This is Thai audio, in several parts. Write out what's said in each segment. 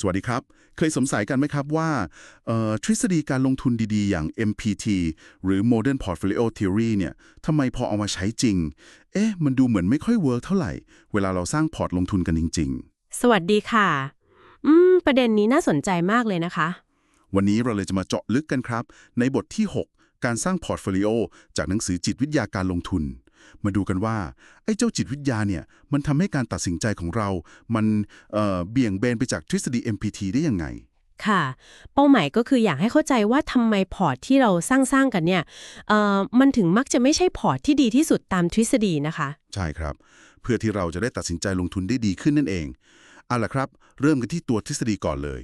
สวัสดีครับ เคยสงสัยกันไหมครับว่าเอ่อทฤษฎีการลงทุนดีๆ อย่าง MPT หรือ Modern Portfolio Theory เนี่ยทำไมพอเอามาใช้จริง เอ๊ะ มันดูเหมือนไม่ค่อยเวิร์กเท่าไหร่ เวลาเราสร้างพอร์ตลงทุนกันจริงสวัสดีค่ะ อืม ประเด็นนี้น่าสนใจมากเลยนะคะๆวันนี้เราเลยจะมาเจาะลึกกันครับ ในบทที่ 6 การสร้างพอร์ตโฟลิโอจากหนังสือจิตวิทยาการลงทุน มาดูกันว่าไอ้เจ้าจิตวิทยาเนี่ยมันทำให้การตัดสินใจของเรา มันเอ่อเบี่ยงเบนไปจากทฤษฎี MPT ได้ยังไง ค่ะ เป้าหมายก็คืออยากให้เข้าใจว่าทำไมพอร์ตที่เราสร้างๆกันเนี่ยเอ่อมันถึงมักจะไม่ใช่พอร์ตที่ดีที่สุดตามทฤษฎีนะคะ ใช่ครับ เพื่อที่เราจะได้ตัดสินใจลงทุนได้ดีขึ้นนั่นเองเอาล่ะครับ เริ่มกันที่ตัวทฤษฎีก่อนเลย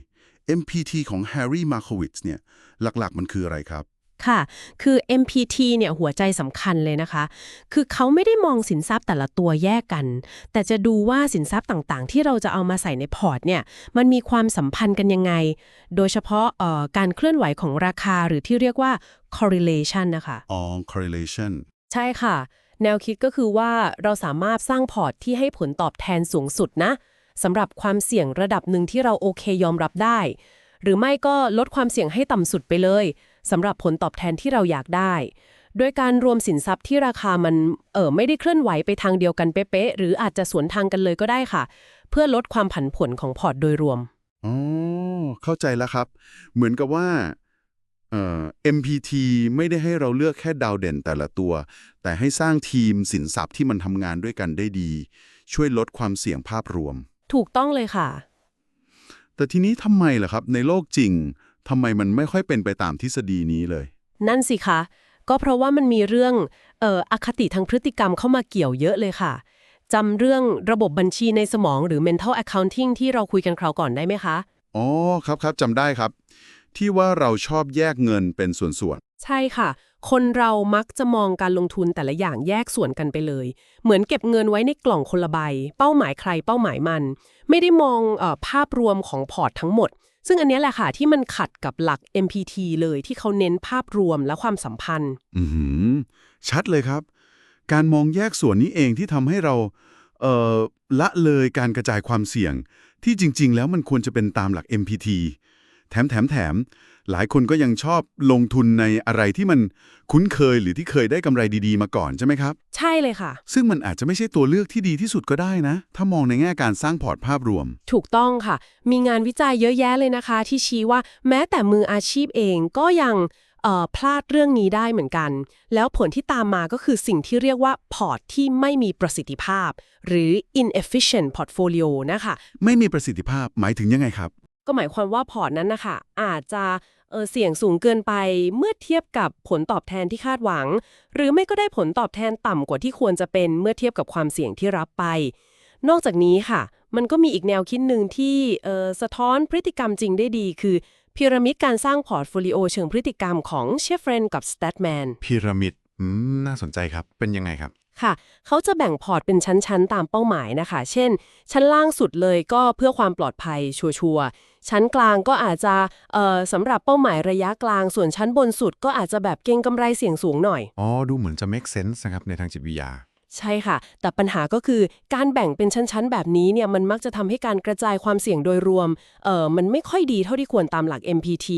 MPT ของ Harry Markowitz เนี่ยหลักๆ มันคืออะไรครับ ค่ะ คือ MPT เนี่ยหัวใจสำคัญเลยนะคะ คือเขาไม่ได้มองสินทรัพย์แต่ละตัวแยกกัน แต่จะดูว่าสินทรัพย์ต่างๆ ที่เราจะเอามาใส่ในพอร์ตเนี่ย มันมีความสัมพันธ์กันยังไง โดยเฉพาะเอ่อการเคลื่อนไหวของราคาหรือที่เรียกว่า correlation นะคะ อ๋อ correlation ใช่ค่ะ แนวคิดก็คือว่าเราสามารถสร้างพอร์ตที่ให้ผลตอบแทนสูงสุดนะสำหรับความเสี่ยงระดับหนึ่งที่เราโอเคยอมรับได้ หรือไม่ก็ลดความเสี่ยงให้ต่ำสุดไปเลย สำหรับผลตอบแทนที่เราอยากได้ โดยการรวมสินทรัพย์ที่ราคามันเออไม่ได้เคลื่อนไหวไปทางเดียวกันเป๊ะๆหรืออาจจะสวนทางกันเลยก็ได้ค่ะ เพื่อลดความผันผวนของพอร์ตโดยรวมอ๋อเข้าใจแล้วครับ เหมือนกับว่าเอ่อ MPT ไม่ได้ให้เราเลือกแค่ดาวเด่นแต่ละตัว แต่ให้สร้างทีมสินทรัพย์ที่มันทำงานด้วยกันได้ดี ช่วยลดความเสี่ยงภาพรวม ถูกต้องเลยค่ะ แต่ทีนี้ทำไมล่ะครับ ในโลกจริง ทำไมมันไม่ค่อยเป็นไปตามทฤษฎีนี้เลย นั่นสิคะ ก็เพราะว่ามันมีเรื่องเอ่ออคติทางพฤติกรรมเข้ามาเกี่ยวเยอะเลยค่ะจำเรื่องระบบบัญชีในสมองหรือ mental accounting ที่เราคุยกันคราวก่อนได้ไหมคะ อ๋อครับครับจำได้ครับ ที่ว่าเราชอบแยกเงินเป็นส่วนใช่ค่ะ คนเรามักจะมองการลงทุนแต่ละอย่างแยกส่วนกันไปเลย เหมือนเก็บเงินไว้ในกล่องคนละใบ เป้าหมายใครเป้าหมายมัน ไม่ได้มองเออภาพรวมของพอร์ตทั้งหมด ซึ่งอันนี้แหละค่ะ ที่มันขัดกับหลัก MPT เลยที่เขาเน้นภาพรวมและความสัมพันธ์ อืมชัดเลยครับ การมองแยกส่วนนี้เองที่ทำให้เราเอ่อละเลยการกระจายความเสี่ยง ที่จริง ๆ แล้วมันควรจะเป็นตามหลัก MPT แถมแถมแถม หลายคนก็ยังชอบลงทุนในอะไรที่มันคุ้นเคยหรือที่เคยได้กำไรดีๆมาก่อนใช่ไหมครับ ใช่เลยค่ะ ซึ่งมันอาจจะไม่ใช่ตัวเลือกที่ดีที่สุดก็ได้นะ ถ้ามองในแง่การสร้างพอร์ตภาพรวม ถูกต้องค่ะ มีงานวิจัยเยอะแยะเลยนะคะ ที่ชี้ว่าแม้แต่มืออาชีพเองก็ยังเอ่อพลาดเรื่องนี้ได้เหมือนกัน แล้วผลที่ตามมาก็คือสิ่งที่เรียกว่า พอร์ตที่ไม่มีประสิทธิภาพ หรือ inefficient portfolio นะคะ ไม่มีประสิทธิภาพหมายถึงยังไงครับ ก็หมายความว่าพอร์ตนั้นนะคะอาจจะ เออเสี่ยงสูงเกินไปเมื่อเทียบกับผลตอบแทนที่คาดหวัง หรือไม่ก็ได้ผลตอบแทนต่ำกว่าที่ควรจะเป็นเมื่อเทียบกับความเสี่ยงที่รับไป นอกจากนี้ค่ะ มันก็มีอีกแนวคิดหนึ่งที่สะท้อนพฤติกรรมจริงได้ดีคือพีระมิดการสร้างพอร์ตโฟลิโอเชิงพฤติกรรมของเชฟเฟรนกับสแตทแมนพีระมิดน่าสนใจครับเป็นยังไงครับ ค่ะ เขาจะแบ่งพอร์ตเป็นชั้นๆ ตามเป้าหมายนะคะ เช่น ชั้นล่างสุดเลยก็เพื่อความปลอดภัยชัวร์ๆ ชั้นกลางก็อาจจะเอ่อสำหรับเป้าหมายระยะกลาง ส่วนชั้นบนสุดก็อาจจะแบบเก็งกำไรเสี่ยงสูงหน่อย อ๋อ ดูเหมือนจะ make sense นะครับในทางจิตวิทยา ใช่ค่ะ แต่ปัญหาก็คือการแบ่งเป็นชั้นๆ แบบนี้เนี่ยมันมักจะทำให้การกระจายความเสี่ยงโดยรวมเอ่อมันไม่ค่อยดีเท่าที่ควรตามหลัก MPT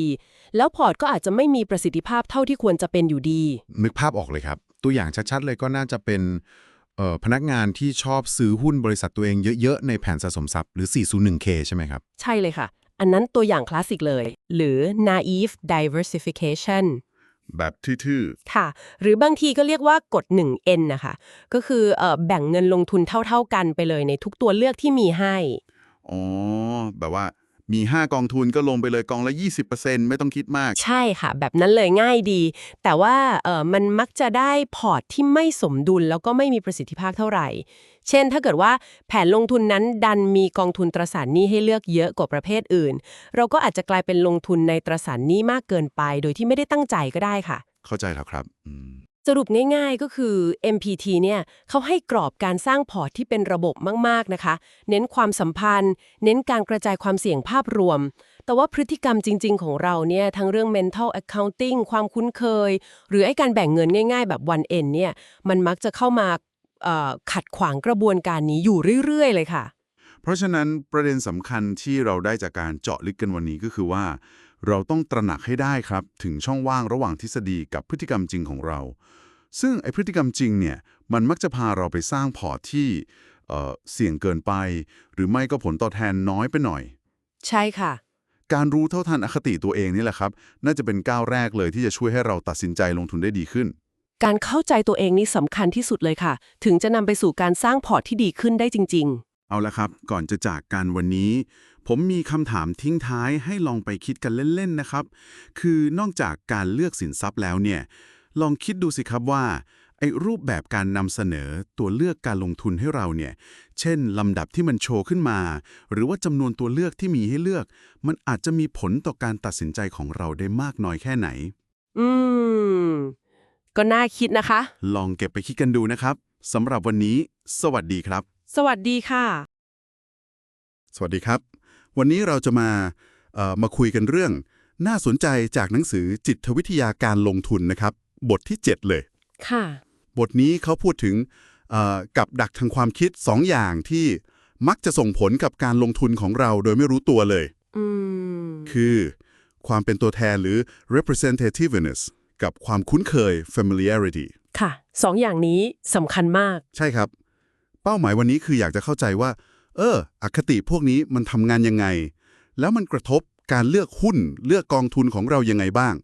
แล้วพอร์ตก็อาจจะไม่มีประสิทธิภาพเท่าที่ควรจะเป็นอยู่ดี นึกภาพออกเลยครับ ตัวอย่างชัดๆเลยก็น่าจะเป็นเอ่อพนักงานที่ชอบซื้อหุ้นบริษัทตัวเองเยอะๆ ในแผนสะสมทรัพย์หรือ 401k ใช่ไหมครับ ใช่เลยค่ะ อันนั้นตัวอย่างคลาสสิกเลย หรือ naive diversification แบบทื่อค่ะ หรือบางทีก็เรียกว่ากฎ 1N นะคะ ก็คือเอ่อแบ่งเงินลงทุนเท่าๆกันไปเลยในทุกตัวเลือกที่มีให้ๆอ๋อ แบบว่า มี 5 กองทุนก็ลงไปเลยกองละ 20%ไม่ต้องคิดมาก ใช่ค่ะ แบบนั้นเลยง่ายดี แต่ว่าเออมันมักจะได้พอร์ตที่ไม่สมดุลแล้วก็ไม่มีประสิทธิภาพเท่าไหร่ เช่น ถ้าเกิดว่าแผนลงทุนนั้นดันมีกองทุนตราสารหนี้ให้เลือกเยอะกว่าประเภทอื่น เราก็อาจจะกลายเป็นลงทุนในตราสารหนี้มากเกินไป โดยที่ไม่ได้ตั้งใจก็ได้ค่ะ เข้าใจแล้วครับอืม สรุปง่ายๆก็คือ MPT เนี่ยเขาให้กรอบการสร้างพอร์ตที่เป็นระบบมากๆนะคะ เน้นความสัมพันธ์ เน้นการกระจายความเสี่ยงภาพรวม แต่ว่าพฤติกรรมจริง ๆ ของเราเนี่ยทั้งเรื่อง mental accounting ความคุ้นเคย หรือไอ้การแบ่งเงินง่าย ๆ แบบ one end เนี่ยมันมักจะเข้ามาขัดขวางกระบวนการนี้อยู่เรื่อย ๆ เลยค่ะ เพราะฉะนั้นประเด็นสำคัญที่เราได้จากการเจาะลึกกันวันนี้ก็คือว่า เราต้องตระหนักให้ได้ครับ ถึงช่องว่างระหว่างทฤษฎีกับพฤติกรรมจริงของเรา ซึ่งไอพฤติกรรมจริงเนี่ยมันมักจะพาเราไปสร้างพอร์ตที่เอ่อเสี่ยงเกินไป หรือไม่ก็ผลตอบแทนน้อยไปหน่อย ใช่ค่ะ การรู้เท่าทันอคติตัวเองนี่แหละครับ น่าจะเป็นก้าวแรกเลยที่จะช่วยให้เราตัดสินใจลงทุนได้ดีขึ้น การเข้าใจตัวเองนี่สำคัญที่สุดเลยค่ะ ถึงจะนำไปสู่การสร้างพอร์ตที่ดีขึ้นได้จริงเอาละครับ ก่อนจะจากกันวันนี้ ผมมีคำถามทิ้งท้ายให้ลองไปคิดกันเล่น ๆ นะครับ คือนอกจากการเลือกสินทรัพย์แล้วเนี่ย ลองคิดดูสิครับว่า ไอ้รูปแบบการนำเสนอตัวเลือกการลงทุนให้เราเนี่ย เช่นลำดับที่มันโชว์ขึ้นมา หรือว่าจำนวนตัวเลือกที่มีให้เลือก มันอาจจะมีผลต่อการตัดสินใจของเราได้มากน้อยแค่ไหนๆอืม ก็น่าคิดนะคะ ลองเก็บไปคิดกันดูนะครับสำหรับวันนี้ สวัสดีครับ สวัสดีค่ะ สวัสดีครับ วันนี้เราจะมาเอ่อมาคุยกันเรื่อง น่าสนใจจากหนังสือจิตวิทยาการลงทุนนะครับ บทที่ 7 เลย ค่ะ บทนี้เขาพูดถึงเอ่อกับดักทางความคิด 2 อย่างที่มักจะส่งผลกับการลงทุนของเราโดยไม่รู้ตัวเลยอืมคือความเป็นตัวแทนหรือ representativeness กับความคุ้นเคย familiarity ค่ะสองอย่างนี้สำคัญมาก ใช่ครับ เป้าหมายวันนี้คืออยากจะเข้าใจว่า เออ อคติพวกนี้มันทำงานยังไง แล้วมันกระทบการเลือกหุ้นเลือกกองทุนของเรายังไงบ้าง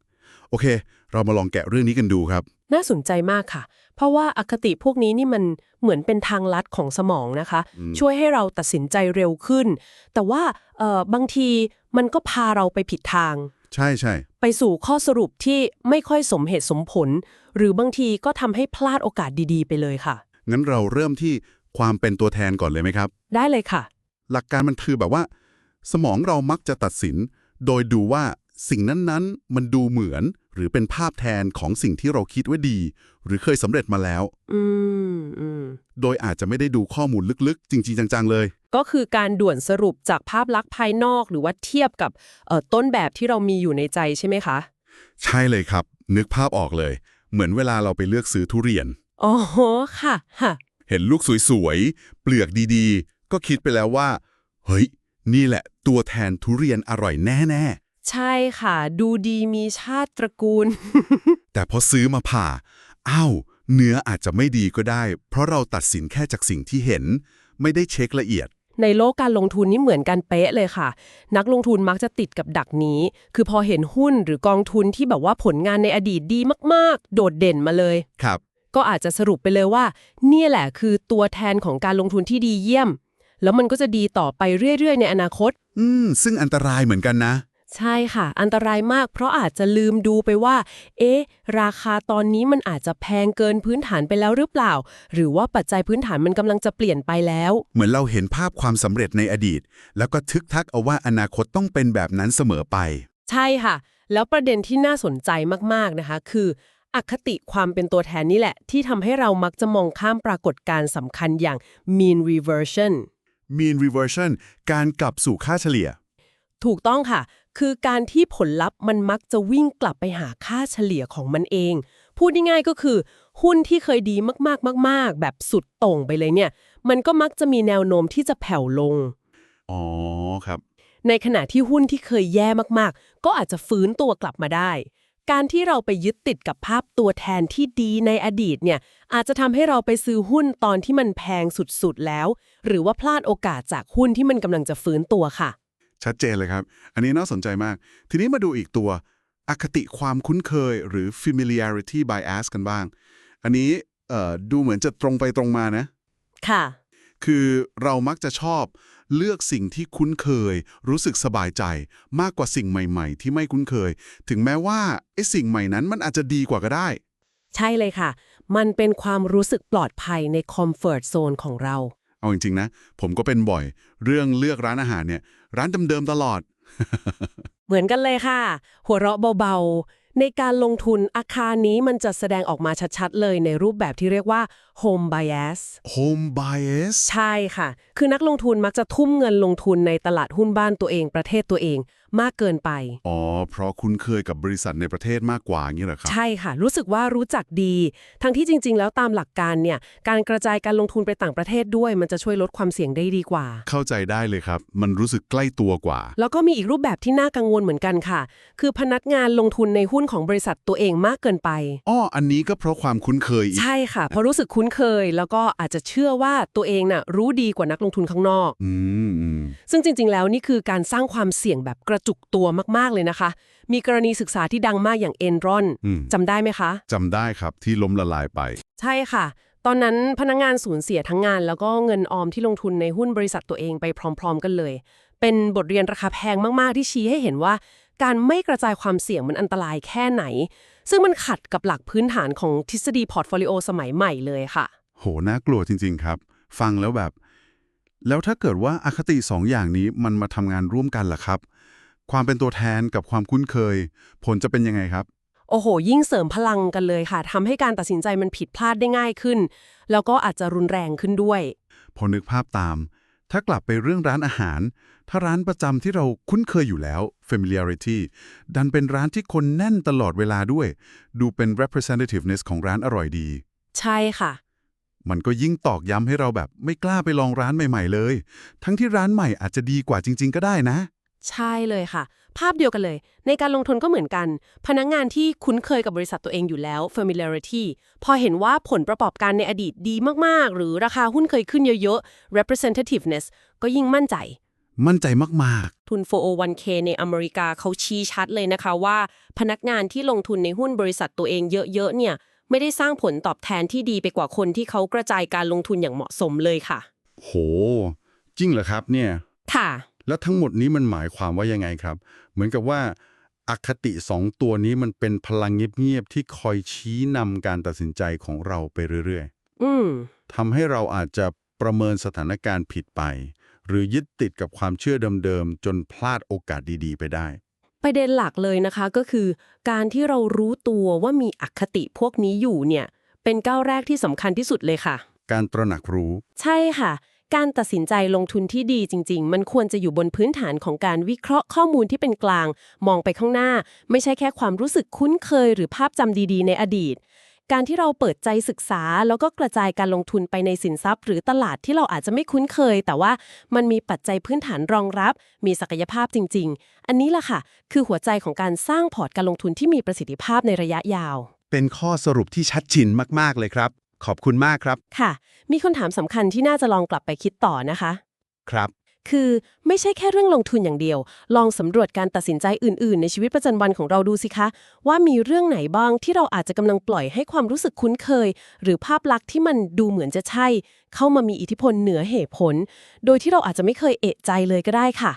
โอเค เรามาลองแกะเรื่องนี้กันดูครับ น่าสนใจมากค่ะ เพราะว่าอคติพวกนี้นี่มันเหมือนเป็นทางลัดของสมองนะคะอืมช่วยให้เราตัดสินใจเร็วขึ้น แต่ว่าเอ่อบางทีมันก็พาเราไปผิดทาง ใช่ใช่ไปสู่ข้อสรุปที่ไม่ค่อยสมเหตุสมผล หรือบางทีก็ทำให้พลาดโอกาสดีๆ ไปเลยค่ะงั้นเราเริ่มที่ความเป็นตัวแทนก่อนเลยไหมครับ ได้เลยค่ะ หลักการมันคือแบบว่า สมองเรามักจะตัดสิน โดยดูว่าสิ่งนั้นๆ มันดูเหมือน หรือเป็นภาพแทนของสิ่งที่เราคิดว่าดี หรือเคยสำเร็จมาแล้ว อืมอืมโดยอาจจะไม่ได้ดูข้อมูลลึกๆ จริง ๆ จัง ๆ เลย ก็คือการด่วนสรุปจากภาพลักษณ์ภายนอก หรือว่าเทียบกับเอ่อต้นแบบที่เรามีอยู่ในใจใช่ไหมคะ ใช่เลยครับ นึกภาพออกเลย เหมือนเวลาเราไปเลือกซื้อทุเรียนอ๋อค่ะค่ะ เห็นลูกสวยๆ เปลือกดีๆ ก็คิดไปแล้วว่า เฮ้ย นี่แหละ ตัวแทนทุเรียนอร่อยแน่ใช่ค่ะ ดูดีมีชาติตระกูลๆแต่พอซื้อมาผ่าอ้าวเนื้ออาจจะไม่ดีก็ได้ เพราะเราตัดสินแค่จากสิ่งที่เห็น ไม่ได้เช็คละเอียด ในโลกการลงทุนนี่เหมือนกันเป๊ะเลยค่ะ นักลงทุนมักจะติดกับดักนี้ คือพอเห็นหุ้นหรือกองทุนที่แบบว่าผลงานในอดีตดีมาก ๆ โดดเด่นมาเลยครับ ก็อาจจะสรุปไปเลยว่า เนี่ยแหละคือตัวแทนของการลงทุนที่ดีเยี่ยม แล้วมันก็จะดีต่อไปเรื่อยๆ ในอนาคต อืม ซึ่งอันตรายเหมือนกันนะ ใช่ค่ะ อันตรายมาก เพราะอาจจะลืมดูไปว่า เอ๊ะ ราคาตอนนี้มันอาจจะแพงเกินพื้นฐานไปแล้วหรือเปล่า หรือว่าปัจจัยพื้นฐานมันกำลังจะเปลี่ยนไปแล้ว เหมือนเราเห็นภาพความสำเร็จในอดีต แล้วก็ทึกทักเอาว่าอนาคตต้องเป็นแบบนั้นเสมอไป ใช่ค่ะ แล้วประเด็นที่น่าสนใจมากๆนะคะ คืออคติความเป็นตัวแทนนี่แหละ ที่ทำให้เรามักจะมองข้ามปรากฏการณ์สำคัญอย่าง mean reversion mean reversion การกลับสู่ค่าเฉลี่ย ถูกต้องค่ะ คือการที่ผลลัพธ์มันมักจะวิ่งกลับไปหาค่าเฉลี่ยของมันเอง พูดง่ายๆก็คือ หุ้นที่เคยดีมากๆ มาก ๆ แบบสุดโต่งไปเลยเนี่ย มันก็มักจะมีแนวโน้มที่จะแผ่วลง อ๋อครับ ในขณะที่หุ้นที่เคยแย่มากๆ ก็อาจจะฟื้นตัวกลับมาได้ การที่เราไปยึดติดกับภาพตัวแทนที่ดีในอดีตเนี่ยอาจจะทำให้เราไปซื้อหุ้นตอนที่มันแพงสุดๆแล้ว หรือว่าพลาดโอกาสจากหุ้นที่มันกำลังจะฟื้นตัวค่ะ ชัดเจนเลยครับ อันนี้น่าสนใจมาก ทีนี้มาดูอีกตัว อคติความคุ้นเคย หรือ familiarity bias กันบ้าง อันนี้เอ่อดูเหมือนจะตรงไปตรงมานะ ค่ะ คือเรามักจะชอบเลือกสิ่งที่คุ้นเคย รู้สึกสบายใจมากกว่าสิ่งใหม่ๆ ที่ไม่คุ้นเคย ถึงแม้ว่าไอ้สิ่งใหม่นั้นมันอาจจะดีกว่าก็ได้ ใช่เลยค่ะ มันเป็นความรู้สึกปลอดภัยในคอมฟอร์ z โซนของเรา เอาจริงๆนะ ผมก็เป็นบ่อย เรื่องเลือกร้านอาหารเนี่ย ร้านเดิมๆตลอด เหมือนกันเลยค่ะ หัวเราะเบาๆ ในการลงทุนอาคารนี้มันจะแสดงออกมาชัดๆ เลยในรูปแบบที่เรียกว่า home bias home bias ใช่ค่ะ คือนักลงทุนมักจะทุ่มเงินลงทุนในตลาดหุ้นบ้านตัวเองประเทศตัวเอง มากเกินไป อ๋อ เพราะคุ้นเคยกับบริษัทในประเทศมากกว่าอย่างนี้เหรอครับ ใช่ค่ะ รู้สึกว่ารู้จักดี ทั้งที่จริง ๆ แล้วตามหลักการเนี่ย การกระจายการลงทุนไปต่างประเทศด้วย มันจะช่วยลดความเสี่ยงได้ดีกว่า เข้าใจได้เลยครับ มันรู้สึกใกล้ตัวกว่า แล้วก็มีอีกรูปแบบที่น่ากังวลเหมือนกันค่ะ คือพนักงานลงทุนในหุ้นของบริษัทตัวเองมากเกินไป อ้อ อันนี้ก็เพราะความคุ้นเคยอีก ใช่ค่ะเพราะรู้สึกคุ้นเคย แล้วก็อาจจะเชื่อว่าตัวเองน่ะรู้ดีกว่านักลงทุนข้างนอก อืมอืมซึ่งจริง ๆ แล้วนี่คือการสร้างความเสี่ยงแบบกระจุกตัวมาก ๆ เลยนะคะ มีกรณีศึกษาที่ดังมากอย่างเอนรอนอืมจำได้ไหมคะ จำได้ครับที่ล้มละลายไป ใช่ค่ะ ตอนนั้นพนักงานสูญเสียทั้งงาน แล้วก็เงินออมที่ลงทุนในหุ้นบริษัทตัวเองไปพร้อม ๆ กันเลย เป็นบทเรียนราคาแพงมาก ๆ ที่ชี้ให้เห็นว่า การไม่กระจายความเสี่ยงมันอันตรายแค่ไหน ซึ่งมันขัดกับหลักพื้นฐานของทฤษฎีพอร์ตโฟลิโอสมัยใหม่เลยค่ะ โหน่ากลัวจริง ๆ ครับ ฟังแล้วแบบแล้วถ้าเกิดว่าอาคติสองอย่างนี้มันมาทำงานร่วมกันล่ะครับ ความเป็นตัวแทนกับความคุ้นเคย ผลจะเป็นยังไงครับ โอ้โห ยิ่งเสริมพลังกันเลยค่ะทำให้การตัดสินใจมันผิดพลาดได้ง่ายขึ้น แล้วก็อาจจะรุนแรงขึ้นด้วย พอนึกภาพตาม ถ้ากลับไปเรื่องร้านอาหาร ถ้าร้านประจำที่เราคุ้นเคยอยู่แล้ว familiarity ดันเป็นร้านที่คนแน่นตลอดเวลาด้วย ดูเป็น representativeness ของร้านอร่อยดี ใช่ค่ะ มันก็ยิ่งตอกย้ำให้เราแบบไม่กล้าไปลองร้านใหม่ ๆ เลย ทั้งที่ร้านใหม่อาจจะดีกว่าจริง ๆ ก็ได้นะ ใช่เลยค่ะ ภาพเดียวกันเลย ในการลงทุนก็เหมือนกัน พนักงงานที่คุ้นเคยกับบริษัทตัวเองอยู่แล้ว familiarity พอเห็นว่าผลประกอบการในอดีตดีมากๆ หรือราคาหุ้นเคยขึ้นเยอะๆ representativeness ก็ยิ่งมั่นใจ มั่นใจมากทุน 401k ในอเมริกาเขาชี้ชัดเลยนะคะว่า พนักงานที่ลงทุนในหุ้นบริษัทตัวเองเยอะๆเนี่ยไม่ได้สร้างผลตอบแทนที่ดีไปกว่าคนที่เขากระจายการลงทุนอย่างเหมาะสมเลยค่ะๆโห จริงเหรอครับเนี่ย ค่ะ แล้วทั้งหมดนี้มันหมายความว่ายังไงครับ เหมือนกับว่าอคติสองตัวนี้มันเป็นพลังเงียบๆที่คอยชี้นำการตัดสินใจของเราไปเรื่อยอืมๆทำให้เราอาจจะประเมินสถานการณ์ผิดไป หรือยึดติดกับความเชื่อเดิมๆ จนพลาดโอกาสดีๆ ไปได้ ประเด็นหลักเลยนะคะก็คือ การที่เรารู้ตัวว่ามีอคติพวกนี้อยู่เนี่ย เป็นก้าวแรกที่สำคัญที่สุดเลยค่ะ การตระหนักรู้ ใช่ค่ะ การตัดสินใจลงทุนที่ดีจริง ๆ มันควรจะอยู่บนพื้นฐานของการวิเคราะห์ข้อมูลที่เป็นกลาง มองไปข้างหน้า ไม่ใช่แค่ความรู้สึกคุ้นเคย หรือภาพจำดี ๆ ในอดีต การที่เราเปิดใจศึกษา แล้วก็กระจายการลงทุนไปในสินทรัพย์ หรือตลาดที่เราอาจจะไม่คุ้นเคย แต่ว่ามันมีปัจจัยพื้นฐานรองรับ มีศักยภาพจริง ๆ อันนี้แหละค่ะ คือหัวใจของการสร้างพอร์ตการลงทุนที่มีประสิทธิภาพในระยะยาว เป็นข้อสรุปที่ชัดเจนมากๆเลยครับ ขอบคุณมากครับ ค่ะ มีคำถามสำคัญที่น่าจะลองกลับไปคิดต่อนะคะ ครับ คือไม่ใช่แค่เรื่องลงทุนอย่างเดียว ลองสำรวจการตัดสินใจอื่น ๆ ในชีวิตประจำวันของเราดูสิคะ ว่ามีเรื่องไหนบ้างที่เราอาจจะกำลังปล่อยให้ความรู้สึกคุ้นเคย หรือภาพลักษณ์ที่มันดูเหมือนจะใช่ เข้ามามีอิทธิพลเหนือเหตุผล โดยที่เราอาจจะไม่เคยเอะใจเลยก็ได้ค่ะ